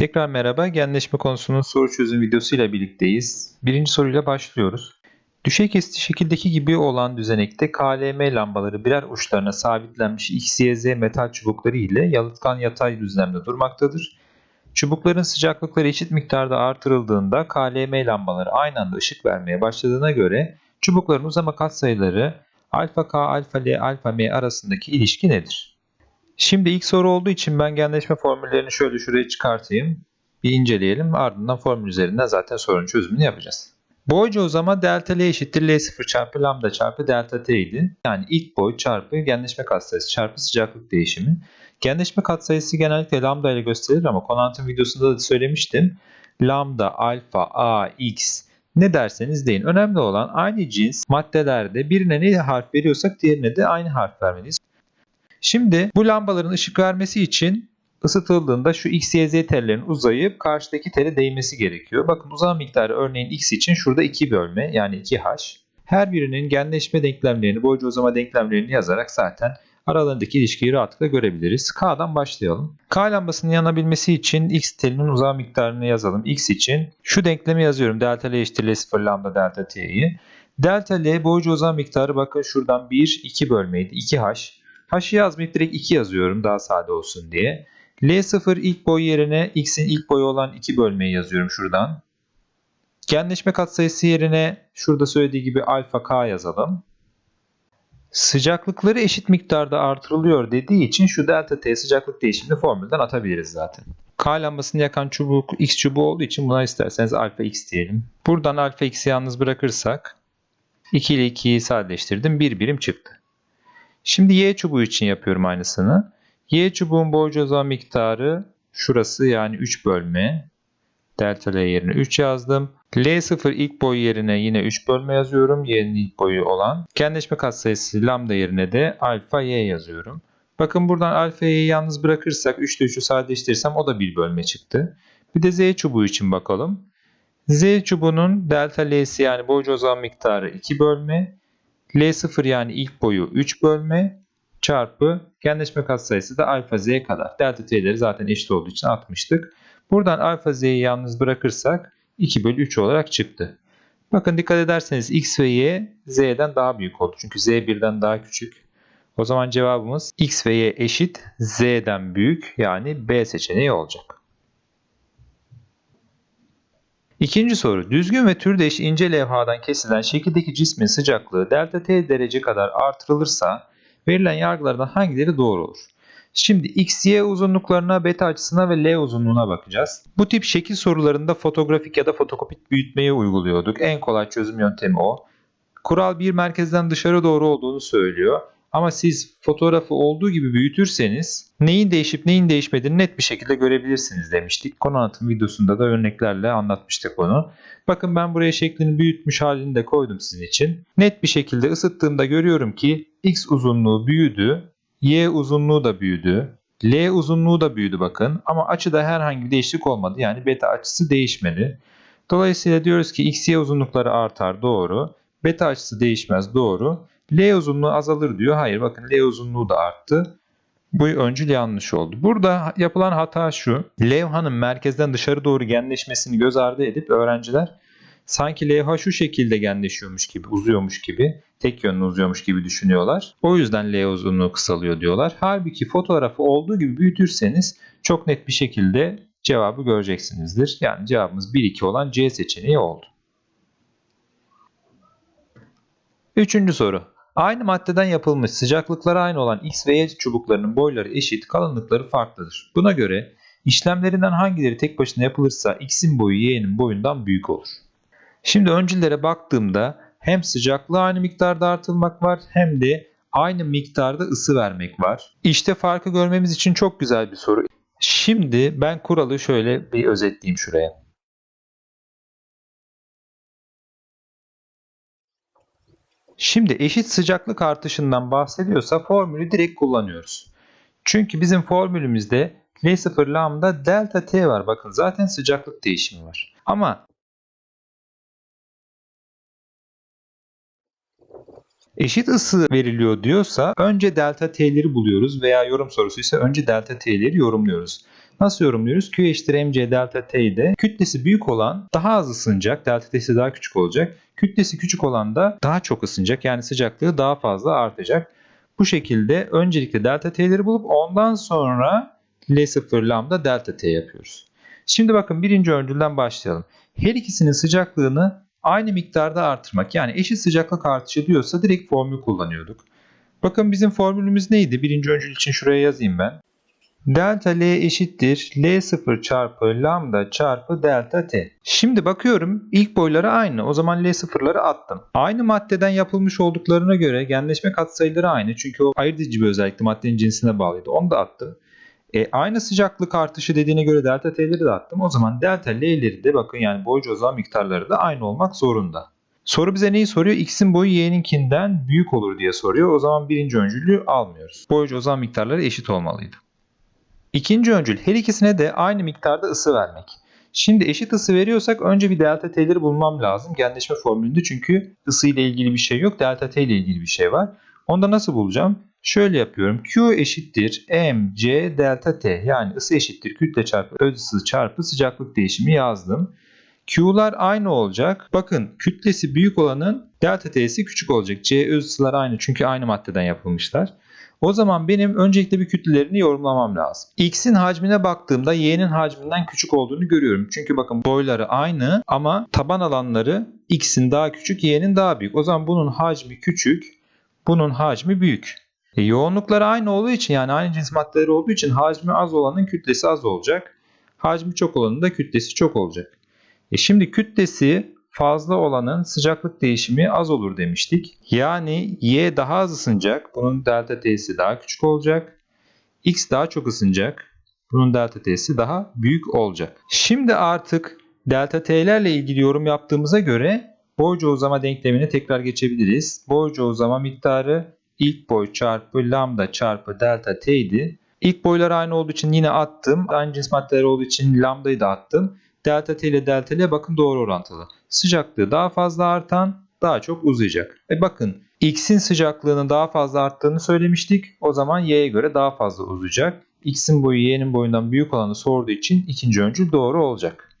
Tekrar merhaba. Genleşme konusunun soru çözüm videosuyla birlikteyiz. Birinci soruyla başlıyoruz. Düşey kesici şekildeki gibi olan düzenekte KLM lambaları birer uçlarına sabitlenmiş XYZ metal çubukları ile yalıtkan yatay düzlemde durmaktadır. Çubukların sıcaklıkları eşit miktarda artırıldığında KLM lambaları aynı anda ışık vermeye başladığına göre çubukların uzama katsayıları alfa K, alfa L, alfa M arasındaki ilişki nedir? Şimdi ilk soru olduğu için ben genleşme formüllerini şöyle şuraya çıkartayım. Bir inceleyelim. Ardından formül üzerinden zaten sorunun çözümünü yapacağız. Boyca uzama delta L eşittir L0 çarpı lambda çarpı delta T idi. Yani ilk boy çarpı genleşme katsayısı çarpı sıcaklık değişimi. Genleşme katsayısı genellikle lambda ile gösterilir ama Konant'ın videosunda da söylemiştim. Lambda, alfa, a, x ne derseniz deyin. Önemli olan aynı cins maddelerde birine ne harf veriyorsak diğerine de aynı harf vermeliyiz. Şimdi bu lambaların ışık vermesi için ısıtıldığında şu x, y, z tellerin uzayıp karşıdaki tele değmesi gerekiyor. Bakın uzama miktarı örneğin x için şurada 2 bölme yani 2h. Her birinin genleşme denklemlerini, boyca uzama denklemlerini yazarak zaten aralarındaki ilişkiyi rahatlıkla görebiliriz. K'dan başlayalım. K lambasının yanabilmesi için x telinin uzama miktarını yazalım. X için şu denklemi yazıyorum. Delta L eşittir L0 lambda delta T'yi. Delta L boyca uzama miktarı bakın şuradan 1, 2 bölmeydi. 2H. H'ı yazmayıp direkt 2 yazıyorum daha sade olsun diye. L0 ilk boy yerine x'in ilk boyu olan 2 bölmeyi yazıyorum şuradan. Genleşme katsayısı yerine şurada söylediği gibi alfa k yazalım. Sıcaklıkları eşit miktarda artırılıyor dediği için şu delta t sıcaklık değişimini formülden atabiliriz zaten. K lambasını yakan çubuk x çubuğu olduğu için buna isterseniz alfa x diyelim. Buradan alfa x'i yalnız bırakırsak 2 ile 2'yi sadeleştirdim. 1 birim çıktı. Şimdi y çubuğu için yapıyorum aynısını. Y çubuğun boyca uzama miktarı şurası yani 3 bölme. Delta L yerine 3 yazdım. L0 ilk boy yerine yine 3 bölme yazıyorum. Y'nin ilk boyu olan. Genleşme katsayısı lambda yerine de alfa y yazıyorum. Bakın buradan alfa y'yi yalnız bırakırsak 3 ile 3'ü sadeleştirirsem o da 1 bölme çıktı. Bir de z çubuğu için bakalım. Z çubuğunun delta L'si yani boyca uzama miktarı 2 bölme. L0 yani ilk boyu 3 bölme çarpı genleşme katsayısı da alfa z kadar. Delta t'leri zaten eşit olduğu için atmıştık. Buradan alfa z'yi yalnız bırakırsak 2 bölü 3 olarak çıktı. Bakın dikkat ederseniz x ve y z'den daha büyük oldu. Çünkü z birden daha küçük. O zaman cevabımız x ve y eşit z'den büyük yani B seçeneği olacak. İkinci soru. Düzgün ve türdeş ince levhadan kesilen şekildeki cismin sıcaklığı delta t derece kadar artırılırsa verilen yargılardan hangileri doğru olur? Şimdi x, y uzunluklarına, beta açısına ve L uzunluğuna bakacağız. Bu tip şekil sorularında fotografik ya da fotokopik büyütmeyi uyguluyorduk. En kolay çözüm yöntemi o. Kural bir merkezden dışarı doğru olduğunu söylüyor. Ama siz fotoğrafı olduğu gibi büyütürseniz neyin değişip neyin değişmediğini net bir şekilde görebilirsiniz demiştik. Konu anlatım videosunda da örneklerle anlatmıştık onu. Bakın ben buraya şeklini büyütmüş halini de koydum sizin için. Net bir şekilde ısıttığımda görüyorum ki x uzunluğu büyüdü, y uzunluğu da büyüdü, L uzunluğu da büyüdü bakın ama açıda herhangi bir değişiklik olmadı. Yani beta açısı değişmedi. Dolayısıyla diyoruz ki x, y uzunlukları artar doğru. Beta açısı değişmez doğru. L uzunluğu azalır diyor. Hayır bakın L uzunluğu da arttı. Bu öncül yanlış oldu. Burada yapılan hata şu. Levhanın merkezden dışarı doğru genleşmesini göz ardı edip öğrenciler sanki levha şu şekilde genleşiyormuş gibi, uzuyormuş gibi, tek yönlü uzuyormuş gibi düşünüyorlar. O yüzden L uzunluğu kısalıyor diyorlar. Halbuki fotoğrafı olduğu gibi büyütürseniz çok net bir şekilde cevabı göreceksinizdir. Yani cevabımız 1-2 olan C seçeneği oldu. Üçüncü soru. Aynı maddeden yapılmış sıcaklıkları aynı olan X ve Y çubuklarının boyları eşit, kalınlıkları farklıdır. Buna göre işlemlerinden hangileri tek başına yapılırsa X'in boyu Y'nin boyundan büyük olur. Şimdi öncülere baktığımda hem sıcaklığı aynı miktarda artılmak var hem de aynı miktarda ısı vermek var. İşte farkı görmemiz için çok güzel bir soru. Şimdi ben kuralı şöyle bir özetleyeyim şuraya. Şimdi eşit sıcaklık artışından bahsediyorsa formülü direkt kullanıyoruz. Çünkü bizim formülümüzde L0 lambda delta T var. Bakın zaten sıcaklık değişimi var. Ama eşit ısı veriliyor diyorsa önce delta T'leri buluyoruz veya yorum sorusu ise önce delta T'leri yorumluyoruz. Nasıl yorumluyoruz? Q eşittir mc delta t'de kütlesi büyük olan daha az ısınacak. Delta t'si daha küçük olacak. Kütlesi küçük olan da daha çok ısınacak. Yani sıcaklığı daha fazla artacak. Bu şekilde öncelikle delta t'leri bulup ondan sonra L0 lambda delta t yapıyoruz. Şimdi bakın birinci öncülden başlayalım. Her ikisinin sıcaklığını aynı miktarda artırmak yani eşit sıcaklık artışı diyorsa direkt formül kullanıyorduk. Bakın bizim formülümüz neydi? Birinci öncül için şuraya yazayım ben. Delta L eşittir L0 çarpı lambda çarpı delta T. Şimdi bakıyorum ilk boyları aynı. O zaman L0'ları attım. Aynı maddeden yapılmış olduklarına göre genleşme katsayıları aynı. Çünkü o ayırt edici bir özellikle maddenin cinsine bağlıydı. Onu da attım. E, aynı sıcaklık artışı dediğine göre delta T'leri de attım. O zaman delta L'leri de bakın yani boyca uzam miktarları da aynı olmak zorunda. Soru bize neyi soruyor? X'in boyu Y'ninkinden büyük olur diye soruyor. O zaman birinci öncülü almıyoruz. Boyca uzam miktarları eşit olmalıydı. İkinci öncül her ikisine de aynı miktarda ısı vermek. Şimdi eşit ısı veriyorsak önce bir delta T'leri bulmam lazım. Genleşme formülünde çünkü ısı ile ilgili bir şey yok. Delta T ile ilgili bir şey var. Onda nasıl bulacağım? Şöyle yapıyorum. Q eşittir mc delta T. Yani ısı eşittir kütle çarpı öz ısı çarpı sıcaklık değişimi yazdım. Q'lar aynı olacak. Bakın kütlesi büyük olanın delta T'si küçük olacak. C öz ısılar aynı çünkü aynı maddeden yapılmışlar. O zaman benim öncelikle bir kütlelerini yorumlamam lazım. X'in hacmine baktığımda Y'nin hacminden küçük olduğunu görüyorum. Çünkü bakın boyları aynı ama taban alanları X'in daha küçük, Y'nin daha büyük. O zaman bunun hacmi küçük, bunun hacmi büyük. E, yoğunlukları aynı olduğu için yani aynı cins maddeleri olduğu için hacmi az olanın kütlesi az olacak. Hacmi çok olanın da kütlesi çok olacak. E şimdi kütlesi fazla olanın sıcaklık değişimi az olur demiştik. Yani Y daha az ısınacak. Bunun delta T'si daha küçük olacak. X daha çok ısınacak. Bunun delta T'si daha büyük olacak. Şimdi artık delta T'lerle ilgili yorum yaptığımıza göre boyca uzama denklemine tekrar geçebiliriz. Boyca uzama miktarı ilk boy çarpı lambda çarpı delta T idi. İlk boylar aynı olduğu için yine attım. Aynı cins maddeler olduğu için lambdayı da attım. Delta T ile delta L bakın doğru orantılı. Sıcaklığı daha fazla artan daha çok uzayacak. E bakın X'in sıcaklığının daha fazla arttığını söylemiştik. O zaman Y'ye göre daha fazla uzayacak. X'in boyu Y'nin boyundan büyük olanı sorduğu için ikinci öncül doğru olacak.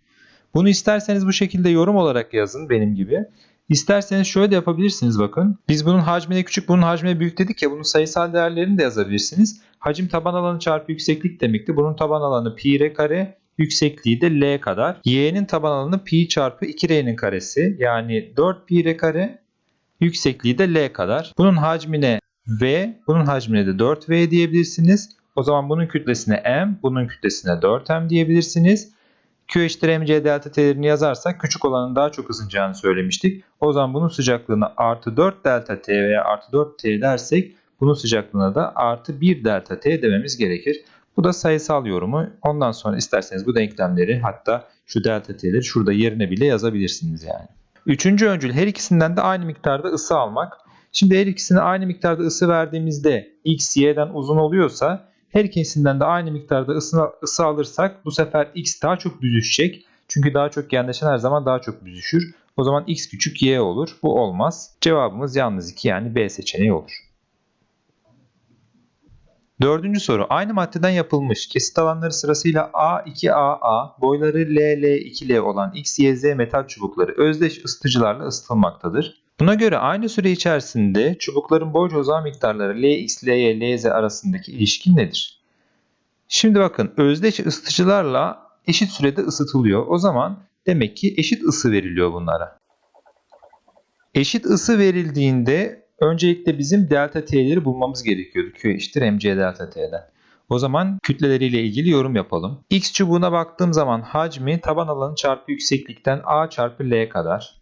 Bunu isterseniz bu şekilde yorum olarak yazın benim gibi. İsterseniz şöyle de yapabilirsiniz bakın. Biz bunun hacmine küçük, bunun hacmine büyük dedik ya bunun sayısal değerlerini de yazabilirsiniz. Hacim taban alanı çarpı yükseklik demekti. Bunun taban alanı pi r kare, yüksekliği de L kadar. Y'nin taban alanı pi çarpı 2R'nin karesi yani 4 pi R kare yüksekliği de L kadar. Bunun hacmine V, bunun hacmine de 4V diyebilirsiniz. O zaman bunun kütlesine M, bunun kütlesine 4M diyebilirsiniz. Q eşittir mc delta t'lerini yazarsak küçük olanın daha çok ısınacağını söylemiştik. O zaman bunun sıcaklığına artı 4 delta t veya artı 4 t dersek bunun sıcaklığına da artı 1 delta t dememiz gerekir. Bu da sayısal yorumu. Ondan sonra isterseniz bu denklemleri hatta şu delta t'leri şurada yerine bile yazabilirsiniz yani. Üçüncü öncül her ikisinden de aynı miktarda ısı almak. Şimdi her ikisine aynı miktarda ısı verdiğimizde x y'den uzun oluyorsa her ikisinden de aynı miktarda ısı, ısı alırsak bu sefer x daha çok büzüşecek. Çünkü daha çok genleşen her zaman daha çok büzüşür. O zaman x küçük y olur. Bu olmaz. Cevabımız yalnız 2 yani B seçeneği olur. Dördüncü soru. Aynı maddeden yapılmış kesit alanları sırasıyla A2AA, boyları LL2L olan XYZ metal çubukları özdeş ısıtıcılarla ısıtılmaktadır. Buna göre aynı süre içerisinde çubukların boy uzam miktarları Lx, Ly, Lz arasındaki ilişki nedir? Şimdi bakın özdeş ısıtıcılarla eşit sürede ısıtılıyor. O zaman demek ki eşit ısı veriliyor bunlara. Eşit ısı verildiğinde öncelikle bizim delta t'leri bulmamız gerekiyordu. Q eşittir mc delta t'den. O zaman kütleleriyle ilgili yorum yapalım. X çubuğuna baktığım zaman hacmi taban alanı çarpı yükseklikten A çarpı L kadar.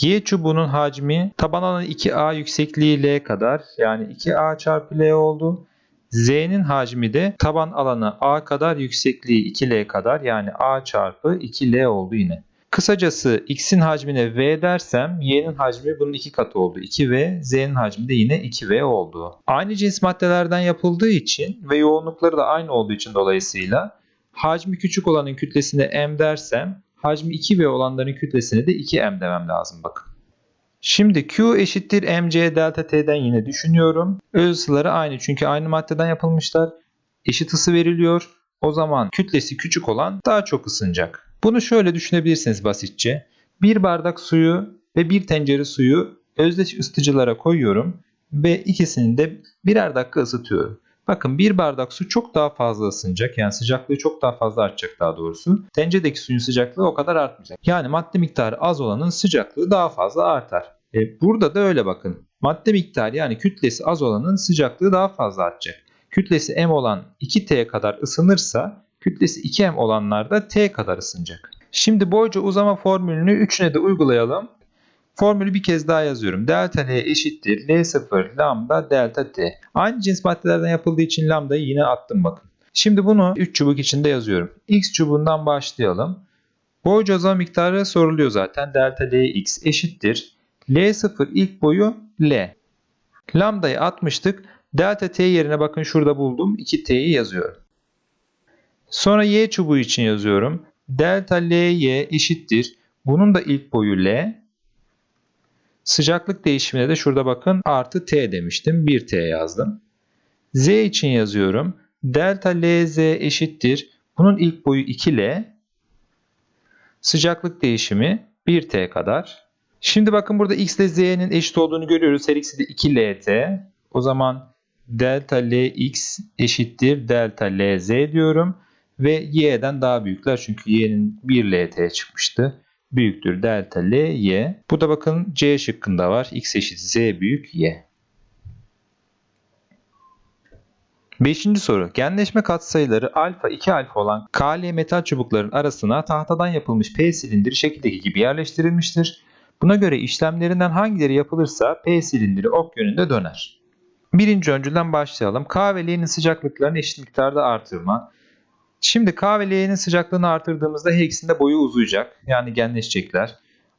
Y çubuğunun hacmi taban alanı 2A yüksekliği L kadar yani 2A çarpı L oldu. Z'nin hacmi de taban alanı A kadar yüksekliği 2L kadar yani A çarpı 2L oldu yine. Kısacası x'in hacmine v dersem y'nin hacmi bunun iki katı oldu. 2v, z'nin hacmi de yine 2v oldu. Aynı cins maddelerden yapıldığı için ve yoğunlukları da aynı olduğu için dolayısıyla hacmi küçük olanın kütlesine m dersem hacmi 2v olanların kütlesine de 2m demem lazım bakın. Şimdi Q eşittir mc delta t'den yine düşünüyorum. Öz ısıları aynı çünkü aynı maddeden yapılmışlar. Eşit ısı veriliyor. o zaman kütlesi küçük olan daha çok ısınacak. Bunu şöyle düşünebilirsiniz basitçe. Bir bardak suyu ve bir tencere suyu özdeş ısıtıcılara koyuyorum ve ikisini de birer dakika ısıtıyorum. Bakın bir bardak su çok daha fazla ısınacak. Yani sıcaklığı çok daha fazla artacak daha doğrusu. Tenceredeki suyun sıcaklığı o kadar artmayacak. Yani madde miktarı az olanın sıcaklığı daha fazla artar. E, burada da öyle bakın. Madde miktarı yani kütlesi az olanın sıcaklığı daha fazla artacak. Kütlesi m olan 2t kadar ısınırsa kütlesi 2m olanlar da t kadar ısınacak. Şimdi boyca uzama formülünü üçüne de uygulayalım. Formülü bir kez daha yazıyorum. Delta L eşittir L0 lambda delta T. Aynı cins maddelerden yapıldığı için lambdayı yine attım bakın. Şimdi bunu 3 çubuk içinde yazıyorum. X çubuğundan başlayalım. Boyca uzama miktarı soruluyor zaten. Delta Lx eşittir. L0 ilk boyu L. Lambdayı atmıştık. Delta T yerine bakın şurada buldum. 2T'yi yazıyorum. Sonra Y çubuğu için yazıyorum. Delta Ly eşittir. Bunun da ilk boyu L. Sıcaklık değişimine de şurada bakın artı T demiştim. 1T yazdım. Z için yazıyorum. Delta Lz eşittir. Bunun ilk boyu 2L. Sıcaklık değişimi 1T kadar. Şimdi bakın burada x ile z'nin eşit olduğunu görüyoruz. Her ikisi de 2lt. O zaman delta lx eşittir delta lz diyorum. Ve y'den daha büyükler çünkü y'nin 1lt çıkmıştı. Büyüktür delta ly. Bu da bakın c şıkkında var. x eşit z büyük y. Beşinci soru. Genleşme katsayıları alfa 2 alfa olan Kl metal çubukların arasına tahtadan yapılmış P silindiri şekildeki gibi yerleştirilmiştir. Buna göre işlemlerinden hangileri yapılırsa P silindiri ok yönünde döner. Birinci öncülden başlayalım. K ve L'nin sıcaklıklarını eşit miktarda artırma. Şimdi K ve L'nin sıcaklığını artırdığımızda her ikisinde boyu uzayacak. Yani genleşecekler.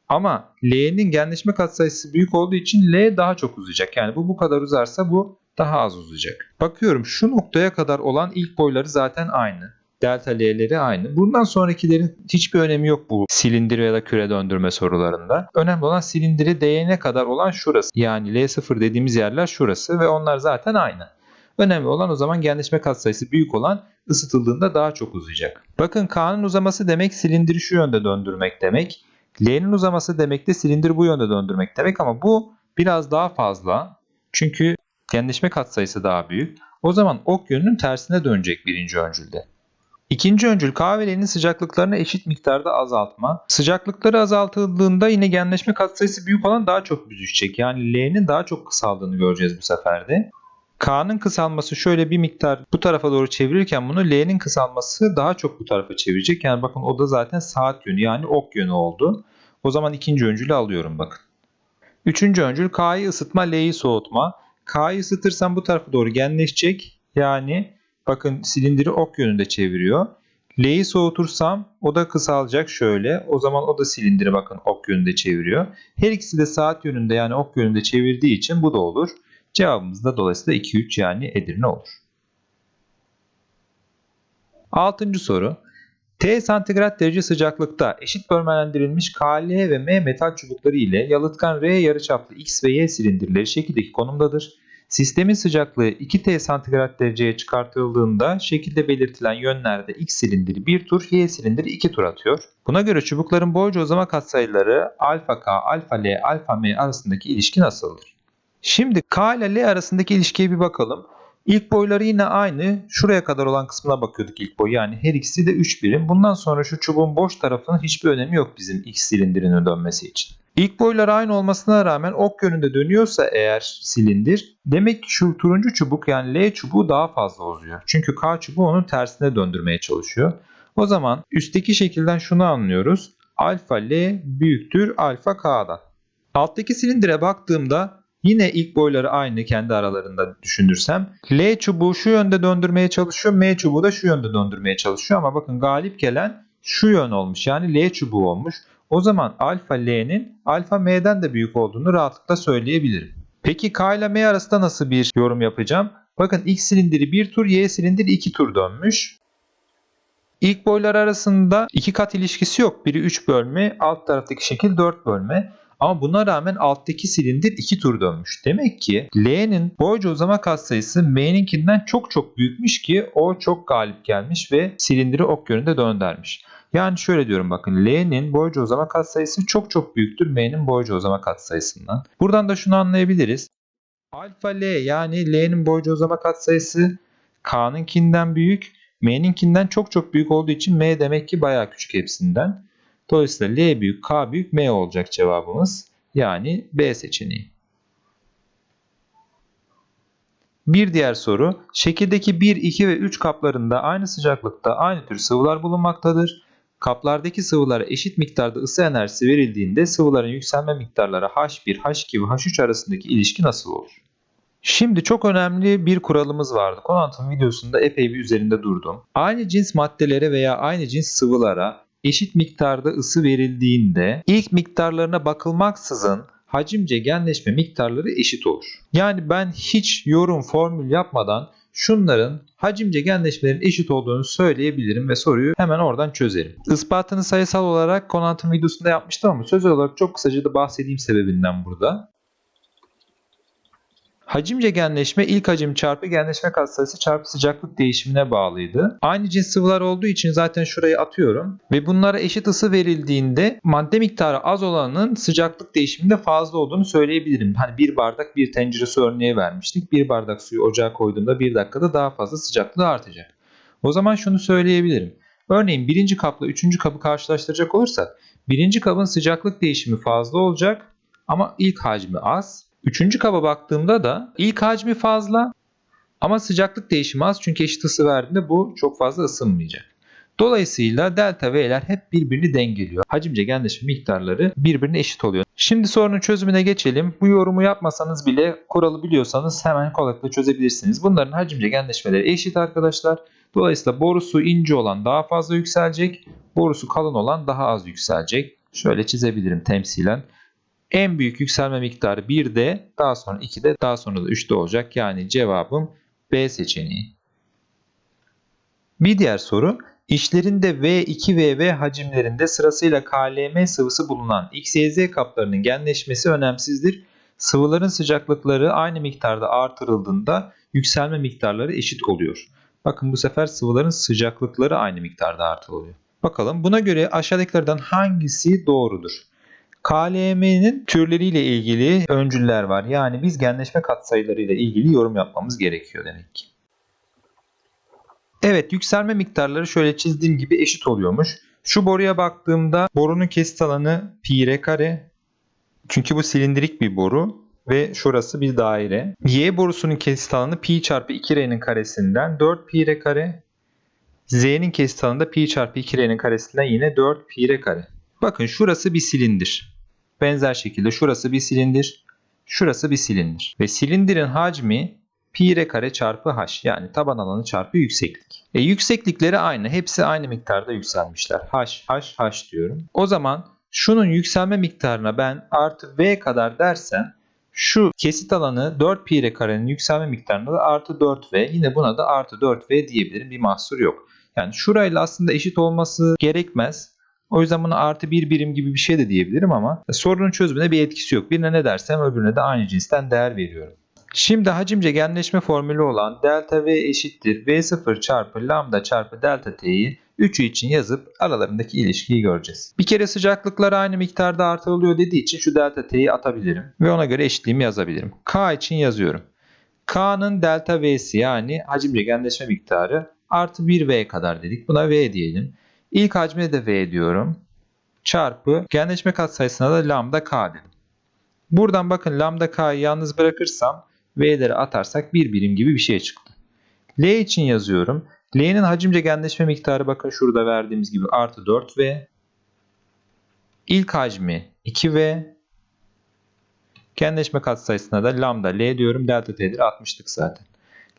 Ama L'nin genleşme katsayısı büyük olduğu için L daha çok uzayacak. Yani bu bu kadar uzarsa bu daha az uzayacak. Bakıyorum şu noktaya kadar olan ilk boyları zaten aynı. Delta L'leri aynı. Bundan sonrakilerin hiçbir önemi yok bu silindir ya da küre döndürme sorularında. Önemli olan silindiri değene kadar olan şurası. Yani L0 dediğimiz yerler şurası ve onlar zaten aynı. Önemli olan o zaman genleşme katsayısı büyük olan ısıtıldığında daha çok uzayacak. Bakın K'nın uzaması demek silindiri şu yönde döndürmek demek. L'nin uzaması demek de silindiri bu yönde döndürmek demek ama bu biraz daha fazla. Çünkü genleşme katsayısı daha büyük. O zaman ok yönünün tersine dönecek birinci öncülde. İkinci öncül kahvelerin sıcaklıklarını eşit miktarda azaltma. Sıcaklıkları azaltıldığında yine genleşme katsayısı büyük olan daha çok büzüşecek. Yani L'nin daha çok kısaldığını göreceğiz bu sefer de. K'nın kısalması şöyle bir miktar bu tarafa doğru çevirirken bunu L'nin kısalması daha çok bu tarafa çevirecek. Yani bakın o da zaten saat yönü yani ok yönü oldu. O zaman ikinci öncülü alıyorum bakın. Üçüncü öncül K'yı ısıtma L'yi soğutma. K'yı ısıtırsam bu tarafa doğru genleşecek. Yani bakın silindiri ok yönünde çeviriyor. L'yi soğutursam o da kısalacak şöyle. O zaman o da silindiri bakın ok yönünde çeviriyor. Her ikisi de saat yönünde yani ok yönünde çevirdiği için bu da olur. Cevabımız da dolayısıyla 2-3 yani Edirne olur. Altıncı soru. T santigrat derece sıcaklıkta eşit bölmelendirilmiş Kl ve M metal çubukları ile yalıtkan R yarıçaplı X ve Y silindirleri şekildeki konumdadır. Sistemin sıcaklığı 2T santigrat dereceye çıkartıldığında şekilde belirtilen yönlerde X silindiri 1 tur, Y silindiri 2 tur atıyor. Buna göre çubukların boyca uzama katsayıları alfa K, alfa L, alfa M arasındaki ilişki nasıldır? Şimdi K ile L arasındaki ilişkiye bir bakalım. İlk boyları yine aynı. Şuraya kadar olan kısmına bakıyorduk ilk boy. Yani her ikisi de 3 birim. Bundan sonra şu çubuğun boş tarafının hiçbir önemi yok bizim X silindirinin dönmesi için. İlk boyları aynı olmasına rağmen ok yönünde dönüyorsa eğer silindir demek ki şu turuncu çubuk yani L çubuğu daha fazla uzuyor. Çünkü K çubuğu onun tersine döndürmeye çalışıyor. O zaman üstteki şekilden şunu anlıyoruz. Alfa L büyüktür alfa K'dan. Alttaki silindire baktığımda Yine ilk boyları aynı kendi aralarında düşünürsem. L çubuğu şu yönde döndürmeye çalışıyor. M çubuğu da şu yönde döndürmeye çalışıyor. Ama bakın galip gelen şu yön olmuş. Yani L çubuğu olmuş. O zaman alfa L'nin alfa M'den de büyük olduğunu rahatlıkla söyleyebilirim. Peki K ile M arasında nasıl bir yorum yapacağım? Bakın X silindiri 1 tur, Y silindiri 2 tur dönmüş. İlk boylar arasında iki kat ilişkisi yok. Biri 3 bölme, alt taraftaki şekil 4 bölme. Ama buna rağmen alttaki silindir 2 tur dönmüş. Demek ki L'nin boyca uzama katsayısı M'ninkinden çok çok büyükmüş ki o çok galip gelmiş ve silindiri ok yönünde döndürmüş. Yani şöyle diyorum bakın L'nin boyca uzama katsayısı çok çok büyüktür M'nin boyca uzama katsayısından. Buradan da şunu anlayabiliriz. Alfa L yani L'nin boyca uzama katsayısı K'nınkinden büyük. M'ninkinden çok çok büyük olduğu için M demek ki bayağı küçük hepsinden. Dolayısıyla L büyük, K büyük, M olacak cevabımız. Yani B seçeneği. Bir diğer soru. Şekildeki 1, 2 ve 3 kaplarında aynı sıcaklıkta aynı tür sıvılar bulunmaktadır. Kaplardaki sıvılara eşit miktarda ısı enerjisi verildiğinde sıvıların yükselme miktarları H1, H2 ve H3 arasındaki ilişki nasıl olur? Şimdi çok önemli bir kuralımız vardı. Quantum videosunda epey bir üzerinde durdum. Aynı cins maddelere veya aynı cins sıvılara eşit miktarda ısı verildiğinde ilk miktarlarına bakılmaksızın hacimce genleşme miktarları eşit olur. Yani ben hiç yorum formül yapmadan şunların hacimce genleşmelerin eşit olduğunu söyleyebilirim ve soruyu hemen oradan çözerim. Ispatını sayısal olarak Quantum videosunda yapmıştım ama sözel olarak çok kısaca da bahsedeyim sebebinden burada. Hacimce genleşme ilk hacim çarpı genleşme katsayısı çarpı sıcaklık değişimine bağlıydı. Aynı cins sıvılar olduğu için zaten şurayı atıyorum. Ve bunlara eşit ısı verildiğinde madde miktarı az olanın sıcaklık değişiminde fazla olduğunu söyleyebilirim. Hani bir bardak bir tencere su örneği vermiştik. Bir bardak suyu ocağa koyduğumda bir dakikada daha fazla sıcaklığı artacak. O zaman şunu söyleyebilirim. Örneğin birinci kapla üçüncü kabı karşılaştıracak olursak birinci kabın sıcaklık değişimi fazla olacak ama ilk hacmi az. Üçüncü kaba baktığımda da ilk hacmi fazla ama sıcaklık değişimi az çünkü eşit ısı verdiğinde bu çok fazla ısınmayacak. Dolayısıyla delta V'ler hep birbirini dengeliyor. Hacimce genleşme miktarları birbirine eşit oluyor. Şimdi sorunun çözümüne geçelim. Bu yorumu yapmasanız bile kuralı biliyorsanız hemen kolaylıkla çözebilirsiniz. Bunların hacimce genleşmeleri eşit arkadaşlar. Dolayısıyla borusu ince olan daha fazla yükselecek. Borusu kalın olan daha az yükselecek. Şöyle çizebilirim temsilen. En büyük yükselme miktarı 1'de, daha sonra 2'de, daha sonra da 3'te olacak. Yani cevabım B seçeneği. Bir diğer soru. İşlerinde V2 ve V hacimlerinde sırasıyla KLM sıvısı bulunan XYZ kaplarının genleşmesi önemsizdir. Sıvıların sıcaklıkları aynı miktarda artırıldığında yükselme miktarları eşit oluyor. Bakın bu sefer sıvıların sıcaklıkları aynı miktarda artırılıyor. Bakalım buna göre aşağıdakilerden hangisi doğrudur? KLM'nin türleriyle ilgili öncüller var. Yani biz genleşme katsayılarıyla ilgili yorum yapmamız gerekiyor demek ki. Evet yükselme miktarları şöyle çizdiğim gibi eşit oluyormuş. Şu boruya baktığımda borunun kesit alanı pi r kare. Çünkü bu silindirik bir boru ve şurası bir daire. Y borusunun kesit alanı pi çarpı 2r'nin karesinden 4 pi r kare. Z'nin kesit alanı da pi çarpı 2r'nin karesinden yine 4 pi r kare. Bakın şurası bir silindir. Benzer şekilde şurası bir silindir. Şurası bir silindir. Ve silindirin hacmi pi r kare çarpı h yani taban alanı çarpı yükseklik. E, yükseklikleri aynı. Hepsi aynı miktarda yükselmişler. h, h, h diyorum. O zaman şunun yükselme miktarına ben artı v kadar dersem şu kesit alanı 4 pi r karenin yükselme miktarına da artı 4v yine buna da artı 4v diyebilirim. Bir mahsur yok. Yani şurayla aslında eşit olması gerekmez. O yüzden buna artı bir birim gibi bir şey de diyebilirim ama sorunun çözümüne bir etkisi yok. Birine ne dersem öbürüne de aynı cinsten değer veriyorum. Şimdi hacimce genleşme formülü olan delta V eşittir V0 çarpı lambda çarpı delta T'yi 3'ü için yazıp aralarındaki ilişkiyi göreceğiz. Bir kere sıcaklıklar aynı miktarda artırılıyor dediği için şu delta T'yi atabilirim ve ona göre eşitliğimi yazabilirim. K için yazıyorum. K'nın delta V'si yani hacimce genleşme miktarı artı 1 V kadar dedik. Buna V diyelim. İlk hacmine de V diyorum. Çarpı genleşme katsayısına da lambda K dedim. Buradan bakın lambda K'yı yalnız bırakırsam V'leri atarsak bir birim gibi bir şey çıktı. L için yazıyorum. L'nin hacimce genleşme miktarı bakın şurada verdiğimiz gibi artı 4V. İlk hacmi 2V. Genleşme katsayısına da lambda L diyorum. Delta T'dir 60'lık zaten.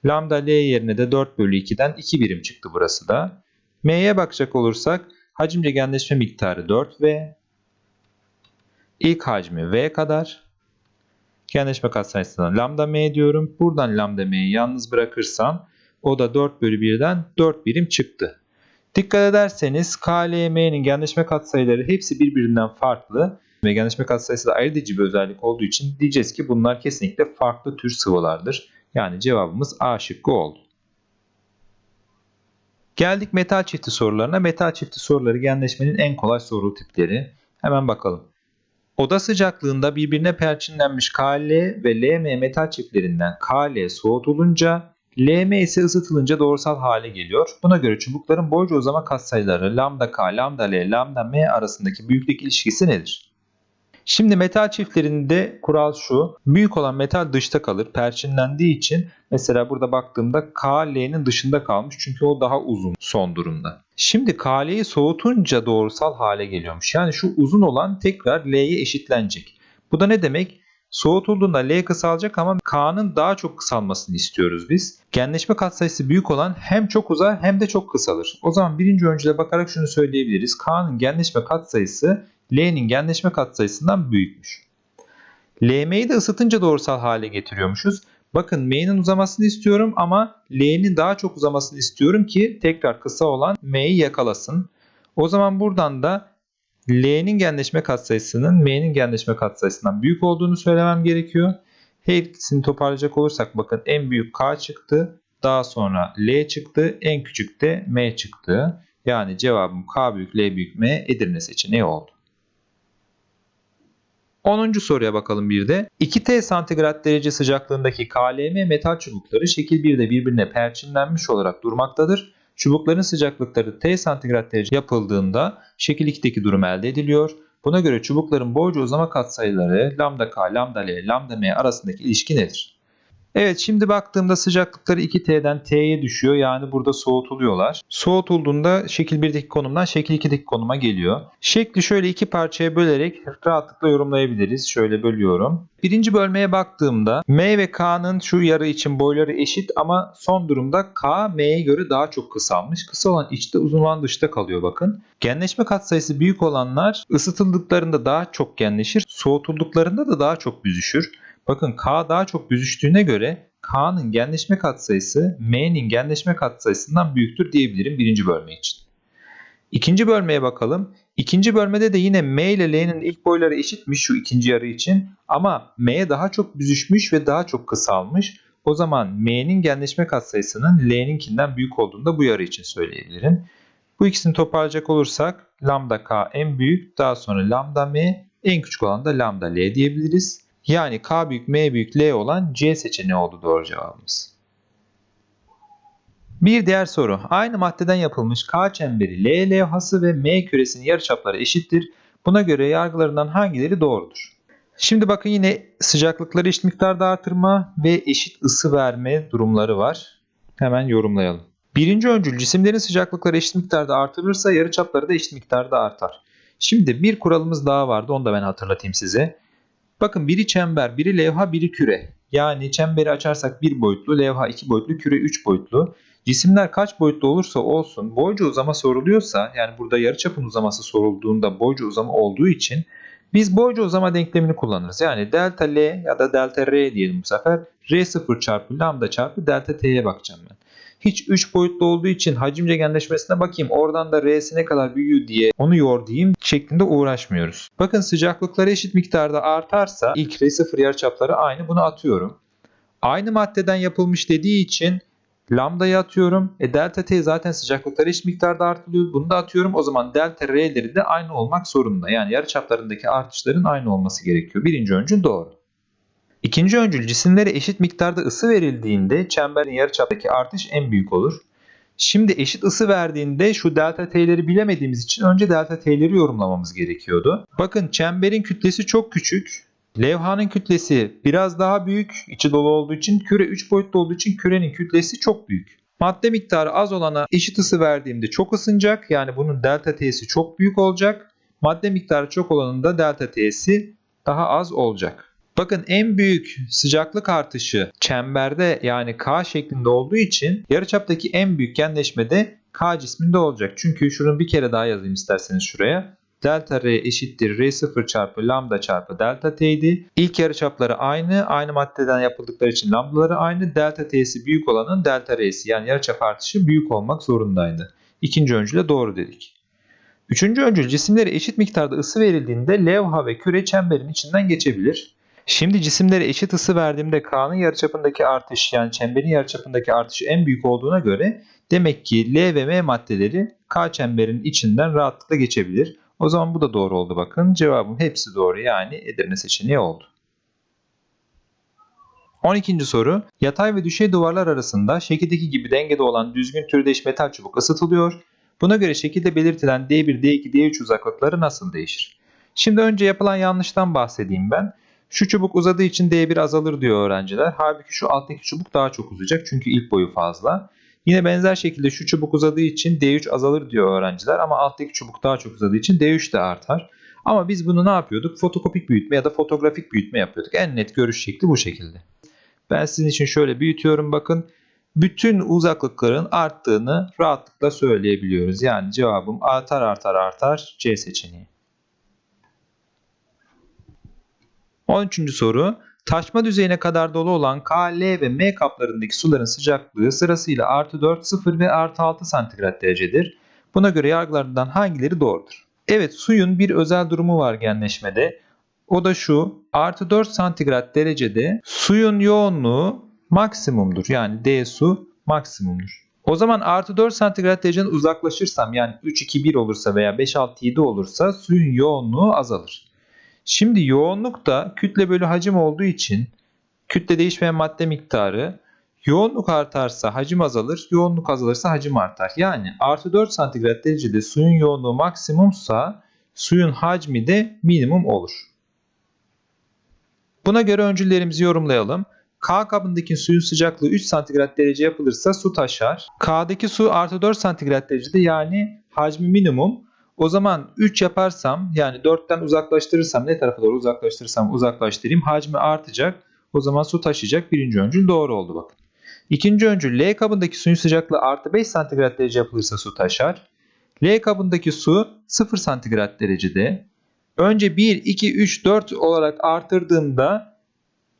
Lambda L yerine de 4 bölü 2'den 2 birim çıktı burası da. M'ye bakacak olursak hacimce genleşme miktarı 4V. İlk hacmi V kadar. Genleşme katsayısına lambda m diyorum. Buradan lambda m'yi yalnız bırakırsam o da 4 bölü 1'den 4 birim çıktı. Dikkat ederseniz KLM'nin genleşme katsayıları hepsi birbirinden farklı. ve genleşme katsayısı da edici bir özellik olduğu için diyeceğiz ki bunlar kesinlikle farklı tür sıvılardır. Yani cevabımız A şıkkı oldu. Geldik metal çifti sorularına. Metal çifti soruları genleşmenin en kolay soru tipleri. Hemen bakalım. Oda sıcaklığında birbirine perçinlenmiş Kl ve Lm metal çiftlerinden Kl soğutulunca Lm ise ısıtılınca doğrusal hale geliyor. Buna göre çubukların boyca uzama katsayıları lambda k, lambda l, lambda m arasındaki büyüklük ilişkisi nedir? Şimdi metal çiftlerinde kural şu. Büyük olan metal dışta kalır. Perçinlendiği için mesela burada baktığımda K, L'nin dışında kalmış. Çünkü o daha uzun son durumda. Şimdi KL'yi soğutunca doğrusal hale geliyormuş. Yani şu uzun olan tekrar L'ye eşitlenecek. Bu da ne demek? Soğutulduğunda L kısalacak ama K'nın daha çok kısalmasını istiyoruz biz. Genleşme katsayısı büyük olan hem çok uzar hem de çok kısalır. O zaman birinci öncüle bakarak şunu söyleyebiliriz. K'nın genleşme katsayısı L'nin genleşme katsayısından büyükmüş. LM'yi de ısıtınca doğrusal hale getiriyormuşuz. Bakın M'nin uzamasını istiyorum ama L'nin daha çok uzamasını istiyorum ki tekrar kısa olan M'yi yakalasın. O zaman buradan da L'nin genleşme katsayısının M'nin genleşme katsayısından büyük olduğunu söylemem gerekiyor. Her ikisini toparlayacak olursak bakın en büyük K çıktı. Daha sonra L çıktı. En küçük de M çıktı. Yani cevabım K büyük L büyük M Edirne seçeneği oldu. 10. soruya bakalım bir de. 2T santigrat derece sıcaklığındaki KLM metal çubukları şekil 1'de birbirine perçinlenmiş olarak durmaktadır. Çubukların sıcaklıkları T santigrat derece yapıldığında şekil 2'deki durum elde ediliyor. Buna göre çubukların boyca uzama katsayıları lambda k, lambda l, lambda m arasındaki ilişki nedir? Evet şimdi baktığımda sıcaklıkları 2T'den T'ye düşüyor. Yani burada soğutuluyorlar. Soğutulduğunda şekil 1'deki konumdan şekil 2'deki konuma geliyor. Şekli şöyle iki parçaya bölerek rahatlıkla yorumlayabiliriz. Şöyle bölüyorum. Birinci bölmeye baktığımda M ve K'nın şu yarı için boyları eşit ama son durumda K M'ye göre daha çok kısalmış. Kısa olan içte uzun olan dışta kalıyor bakın. Genleşme katsayısı büyük olanlar ısıtıldıklarında daha çok genleşir. Soğutulduklarında da daha çok büzüşür. Bakın K daha çok büzüştüğüne göre K'nın genleşme katsayısı M'nin genleşme katsayısından büyüktür diyebilirim birinci bölme için. İkinci bölmeye bakalım. İkinci bölmede de yine M ile L'nin ilk boyları eşitmiş şu ikinci yarı için. Ama M daha çok büzüşmüş ve daha çok kısalmış. O zaman M'nin genleşme katsayısının L'ninkinden büyük olduğunu da bu yarı için söyleyebilirim. Bu ikisini toparlayacak olursak lambda K en büyük daha sonra lambda M en küçük olan da lambda L diyebiliriz. Yani K büyük M büyük L olan C seçeneği oldu doğru cevabımız. Bir diğer soru. Aynı maddeden yapılmış K çemberi L levhası ve M küresinin yarıçapları eşittir. Buna göre yargılarından hangileri doğrudur? Şimdi bakın yine sıcaklıkları eşit miktarda artırma ve eşit ısı verme durumları var. Hemen yorumlayalım. Birinci öncül cisimlerin sıcaklıkları eşit miktarda artırılırsa yarıçapları da eşit miktarda artar. Şimdi bir kuralımız daha vardı onu da ben hatırlatayım size. Bakın biri çember, biri levha, biri küre. Yani çemberi açarsak bir boyutlu, levha iki boyutlu, küre üç boyutlu. Cisimler kaç boyutlu olursa olsun boyca uzama soruluyorsa yani burada yarıçapın uzaması sorulduğunda boyca uzama olduğu için biz boyca uzama denklemini kullanırız. Yani delta L ya da delta R diyelim bu sefer. R0 çarpı lambda çarpı delta T'ye bakacağım ben hiç 3 boyutlu olduğu için hacimce genleşmesine bakayım oradan da R'si ne kadar büyüyor diye onu yordayım şeklinde uğraşmıyoruz. Bakın sıcaklıkları eşit miktarda artarsa ilk R0 yarıçapları aynı bunu atıyorum. Aynı maddeden yapılmış dediği için lambdayı atıyorum. E delta T zaten sıcaklıkları eşit miktarda artılıyor. Bunu da atıyorum. O zaman delta R'leri de aynı olmak zorunda. Yani yarıçaplarındaki artışların aynı olması gerekiyor. Birinci öncül doğru. İkinci öncül cisimlere eşit miktarda ısı verildiğinde çemberin yarıçaptaki artış en büyük olur. Şimdi eşit ısı verdiğinde şu delta t'leri bilemediğimiz için önce delta t'leri yorumlamamız gerekiyordu. Bakın çemberin kütlesi çok küçük. Levhanın kütlesi biraz daha büyük. içi dolu olduğu için küre 3 boyutlu olduğu için kürenin kütlesi çok büyük. Madde miktarı az olana eşit ısı verdiğimde çok ısınacak. Yani bunun delta t'si çok büyük olacak. Madde miktarı çok olanın da delta t'si daha az olacak. Bakın en büyük sıcaklık artışı çemberde yani K şeklinde olduğu için yarıçaptaki en büyük genleşmede K cisminde olacak. Çünkü şunu bir kere daha yazayım isterseniz şuraya. Delta R eşittir R0 çarpı lambda çarpı delta T idi. İlk yarıçapları aynı. Aynı maddeden yapıldıkları için lambdaları aynı. Delta T'si büyük olanın delta R'si yani yarıçap artışı büyük olmak zorundaydı. İkinci öncüle doğru dedik. Üçüncü öncül cisimlere eşit miktarda ısı verildiğinde levha ve küre çemberin içinden geçebilir. Şimdi cisimlere eşit ısı verdiğimde K'nın yarıçapındaki artış yani çemberin yarıçapındaki artış en büyük olduğuna göre demek ki L ve M maddeleri K çemberin içinden rahatlıkla geçebilir. O zaman bu da doğru oldu bakın. Cevabın hepsi doğru yani Edirne seçeneği oldu. 12. soru. Yatay ve düşey duvarlar arasında şekildeki gibi dengede olan düzgün türdeş metal çubuk ısıtılıyor. Buna göre şekilde belirtilen D1, D2, D3 uzaklıkları nasıl değişir? Şimdi önce yapılan yanlıştan bahsedeyim ben. Şu çubuk uzadığı için D1 azalır diyor öğrenciler. Halbuki şu alttaki çubuk daha çok uzayacak çünkü ilk boyu fazla. Yine benzer şekilde şu çubuk uzadığı için D3 azalır diyor öğrenciler ama alttaki çubuk daha çok uzadığı için D3 de artar. Ama biz bunu ne yapıyorduk? Fotokopik büyütme ya da fotografik büyütme yapıyorduk. En net görüş şekli bu şekilde. Ben sizin için şöyle büyütüyorum bakın. Bütün uzaklıkların arttığını rahatlıkla söyleyebiliyoruz. Yani cevabım artar artar artar C seçeneği. 13. soru. Taşma düzeyine kadar dolu olan K, L ve M kaplarındaki suların sıcaklığı sırasıyla artı 4, 0 ve artı 6 santigrat derecedir. Buna göre yargılarından hangileri doğrudur? Evet suyun bir özel durumu var genleşmede. O da şu artı 4 santigrat derecede suyun yoğunluğu maksimumdur. Yani D su maksimumdur. O zaman artı 4 santigrat dereceden uzaklaşırsam yani 3, 2, 1 olursa veya 5, 6, 7 olursa suyun yoğunluğu azalır. Şimdi yoğunluk da kütle bölü hacim olduğu için kütle değişmeyen madde miktarı yoğunluk artarsa hacim azalır, yoğunluk azalırsa hacim artar. Yani artı 4 santigrat derecede suyun yoğunluğu maksimumsa suyun hacmi de minimum olur. Buna göre öncüllerimizi yorumlayalım. K kabındaki suyun sıcaklığı 3 santigrat derece yapılırsa su taşar. K'daki su artı 4 santigrat derecede yani hacmi minimum. O zaman 3 yaparsam yani 4'ten uzaklaştırırsam ne tarafa doğru uzaklaştırırsam uzaklaştırayım hacmi artacak. O zaman su taşıyacak. Birinci öncül doğru oldu bakın. İkinci öncül L kabındaki suyun sıcaklığı artı 5 santigrat derece yapılırsa su taşar. L kabındaki su 0 santigrat derecede. Önce 1, 2, 3, 4 olarak artırdığımda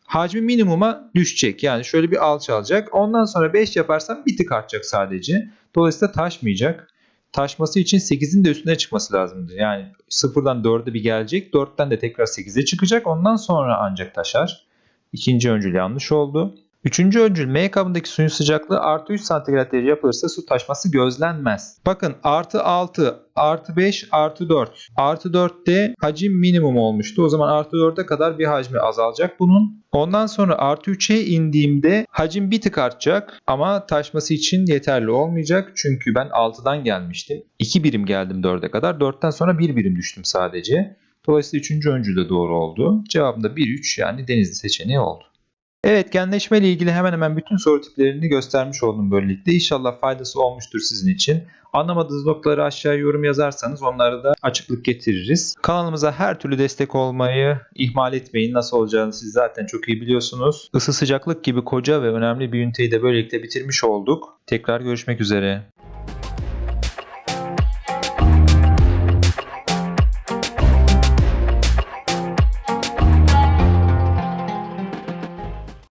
hacmi minimuma düşecek. Yani şöyle bir alçalacak. Ondan sonra 5 yaparsam bir tık artacak sadece. Dolayısıyla taşmayacak. Taşması için 8'in de üstüne çıkması lazımdı. Yani 0'dan 4'e bir gelecek. 4'ten de tekrar 8'e çıkacak. Ondan sonra ancak taşar. İkinci öncül yanlış oldu. Üçüncü öncül M kabındaki suyun sıcaklığı artı 3 santigrat derece yapılırsa su taşması gözlenmez. Bakın artı 6, artı 5, artı 4. Artı 4'te hacim minimum olmuştu. O zaman artı 4'e kadar bir hacmi azalacak bunun. Ondan sonra artı 3'e indiğimde hacim bir tık artacak ama taşması için yeterli olmayacak. Çünkü ben 6'dan gelmiştim. 2 birim geldim 4'e kadar. 4'ten sonra 1 birim düştüm sadece. Dolayısıyla 3. öncül de doğru oldu. Cevabım da 1-3 yani denizli seçeneği oldu. Evet genleşme ile ilgili hemen hemen bütün soru tiplerini göstermiş oldum böylelikle. İnşallah faydası olmuştur sizin için. Anlamadığınız noktaları aşağıya yorum yazarsanız onları da açıklık getiririz. Kanalımıza her türlü destek olmayı ihmal etmeyin. Nasıl olacağını siz zaten çok iyi biliyorsunuz. Isı sıcaklık gibi koca ve önemli bir üniteyi de böylelikle bitirmiş olduk. Tekrar görüşmek üzere.